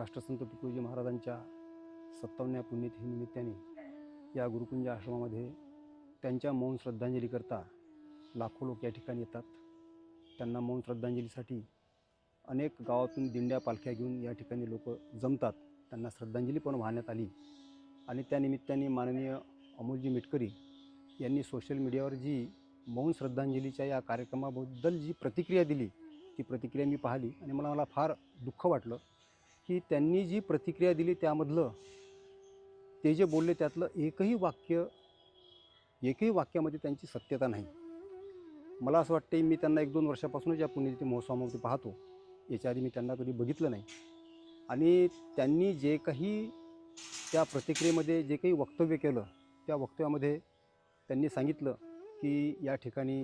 राष्ट्रसंत तुकडोजी महाराजांच्या सत्तावन्या पुण्यतिथी निमित्ताने या गुरुकुंज आश्रमामध्ये त्यांच्या मौन श्रद्धांजलीकरता लाखो लोक या ठिकाणी येतात. त्यांना मौन श्रद्धांजलीसाठी अनेक गावातून दिंड्या पालख्या घेऊन या ठिकाणी लोक जमतात. त्यांना श्रद्धांजली पण वाहण्यात आली. आणि त्यानिमित्ताने माननीय अमोलजी मिटकरी यांनी सोशल मीडियावर जी मौन श्रद्धांजलीच्या या कार्यक्रमाबद्दल जी प्रतिक्रिया दिली ती प्रतिक्रिया मी पाहिली आणि मला मला फार दुःख वाटलं. की त्यांनी जी प्रतिक्रिया दिली त्यामधलं ते जे बोलले त्यातलं एकही वाक्य एकही वाक्यामध्ये त्यांची सत्यता नाही. मला असं वाटते मी त्यांना एक दोन वर्षापासूनच या पुण्यतिथी महोत्सवामध्ये पाहतो. याच्या आधी मी त्यांना कधी बघितलं नाही. आणि त्यांनी जे काही त्या प्रतिक्रियेमध्ये जे काही वक्तव्य केलं त्या वक्तव्यामध्ये त्यांनी सांगितलं की या ठिकाणी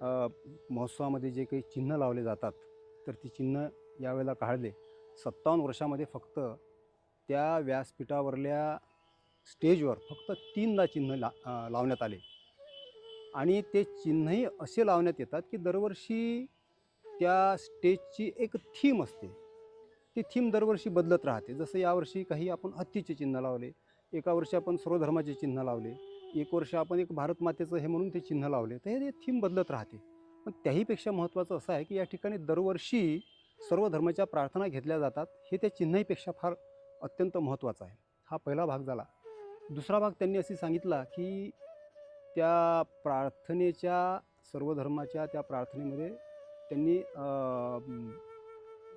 महोत्सवामध्ये जे काही चिन्ह लावले जातात तर ती चिन्ह यावेळेला काढले. सत्तावन्न वर्षामध्ये फक्त त्या व्यासपीठावरल्या स्टेजवर फक्त तीनदा चिन्ह ला लावण्यात आले. आणि ते चिन्हही असे लावण्यात येतात की दरवर्षी त्या स्टेजची एक थीम असते. ती थीम दरवर्षी बदलत राहते. जसं यावर्षी काही आपण हत्तीचे चिन्ह लावले एका वर्षी आपण सर्वधर्माचे चिन्ह लावले एक वर्ष आपण एक भारत मातेचं हे म्हणून ते चिन्ह लावले तर हे थीम बदलत राहते. पण त्याहीपेक्षा महत्त्वाचं असं आहे की या ठिकाणी दरवर्षी सर्व धर्माच्या प्रार्थना घेतल्या जातात हे त्या चिन्हाईपेक्षा फार अत्यंत महत्त्वाचं आहे. हा पहिला भाग झाला. दुसरा भाग त्यांनी असे सांगितला की त्या प्रार्थनेच्या सर्व धर्माच्या त्या प्रार्थनेमध्ये त्यांनी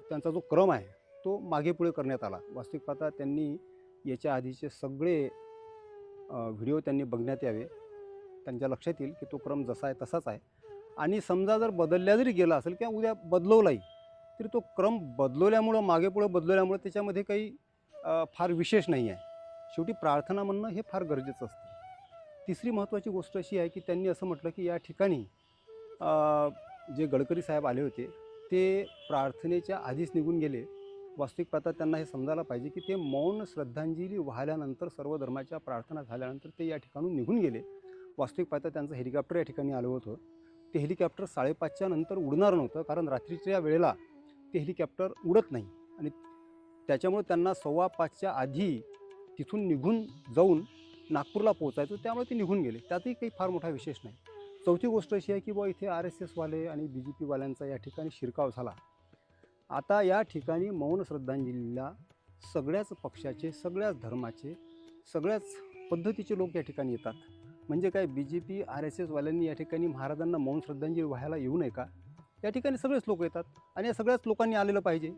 त्यांचा जो क्रम आहे तो मागे पुढे करण्यात आला. वास्तविक पाहता त्यांनी याच्या आधीचे सगळे व्हिडिओ त्यांनी बघण्यात यावे. त्यांच्या लक्षात येईल की तो क्रम जसा आहे तसाच आहे. आणि समजा जर बदलल्या जरी गेला असेल किंवा उद्या बदलवलाही तरी तो क्रम बदलवल्यामुळं मागेपुढं बदलवल्यामुळं त्याच्यामध्ये काही फार विशेष नाही आहे शेवटी प्रार्थना म्हणणं हे फार गरजेचं असतं. तिसरी महत्त्वाची गोष्ट अशी आहे की त्यांनी असं म्हटलं की या ठिकाणी जे गडकरी साहेब आले होते ते प्रार्थनेच्या आधीच निघून गेले. वास्तविक पाहता त्यांना हे समजायला पाहिजे की ते मौन श्रद्धांजली वाहिल्यानंतर सर्व धर्माच्या प्रार्थना झाल्यानंतर ते या ठिकाणून निघून गेले. वास्तविक पाहता त्यांचं हेलिकॉप्टर या ठिकाणी आलं होतं. ते हेलिकॉप्टर साडेपाचच्या नंतर उडणार नव्हतं कारण रात्रीच्या वेळेला ते हेलिकॉप्टर उडत नाही. आणि त्याच्यामुळे त्यांना सव्वा पाचच्या आधी तिथून निघून जाऊन नागपूरला पोहोचायचं त्यामुळे ते निघून गेले. त्यातही काही फार मोठा विशेष नाही. चौथी गोष्ट अशी आहे की बुवा इथे आर एस एसवाले आणि बी जे पीवाल्यांचा या ठिकाणी शिरकाव झाला. आता या ठिकाणी मौन श्रद्धांजलीला सगळ्याच पक्षाचे सगळ्याच धर्माचे सगळ्याच पद्धतीचे लोक या ठिकाणी येतात. म्हणजे काय B J P R S एसवाल्यांनी या ठिकाणी महाराजांना मौन श्रद्धांजली व्हायला येऊ नये का? या ठिकाणी सगळेच लोक येतात आणि या सगळ्याच लोकांनी आलेलं पाहिजे.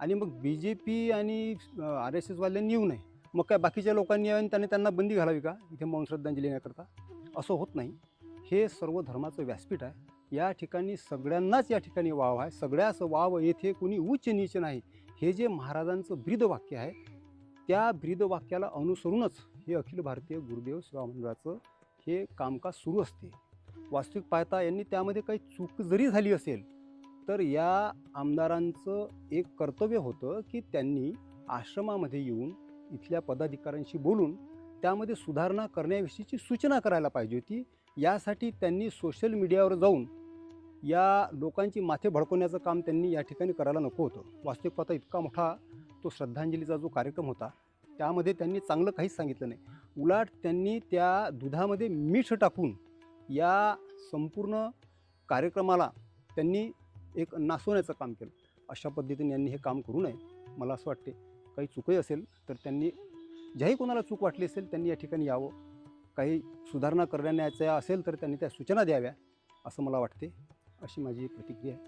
आणि मग बी जे पी आणि आर एस एसवाल्यांनी येऊ नये. मग काय बाकीच्या लोकांनी यावे आणि त्यांनी त्यांना बंदी घालावी का? इथे मौन श्रद्धांजली येण्याकरता? असं होत नाही. हे सर्व धर्माचं व्यासपीठ आहे. या ठिकाणी सगळ्यांनाच या ठिकाणी वाव आहे. सगळ्याच वाव येथे कुणी उच्च नीच नाही. हे जे महाराजांचं ब्रीद वाक्य आहे त्या ब्रीद वाक्याला अनुसरूनच हे अखिल भारतीय गुरुदेव सेवा मंडळाचं हे कामकाज सुरू असते. वास्तविक पाहता यांनी त्यामध्ये काही चूक जरी झाली असेल तर या आमदारांचं एक कर्तव्य होतं की त्यांनी आश्रमामध्ये येऊन इथल्या पदाधिकाऱ्यांशी बोलून त्यामध्ये सुधारणा करण्याविषयीची सूचना करायला पाहिजे होती. यासाठी त्यांनी सोशल मीडियावर जाऊन या लोकांची माथे भडकवण्याचं काम त्यांनी या ठिकाणी करायला नको होतं. वास्तविक पाहता इतका मोठा तो श्रद्धांजलीचा जो कार्यक्रम होता त्यामध्ये त्यांनी चांगलं काहीच सांगितलं नाही. उलाट त्यांनी त्या दुधामध्ये मीठ टाकून या संपूर्ण कार्यक्रमाला त्यांनी एक नासवण्याचं काम केलं. अशा पद्धतीने यांनी हे काम करू नये. मला असं वाटते काही चुकही असेल तर त्यांनी ज्याही कोणाला चूक वाटली असेल त्यांनी या ठिकाणी यावं. काही सुधारणा करण्याच्या असेल तर त्यांनी त्या सूचना द्याव्या असं मला वाटते. अशी माझी प्रतिक्रिया आहे.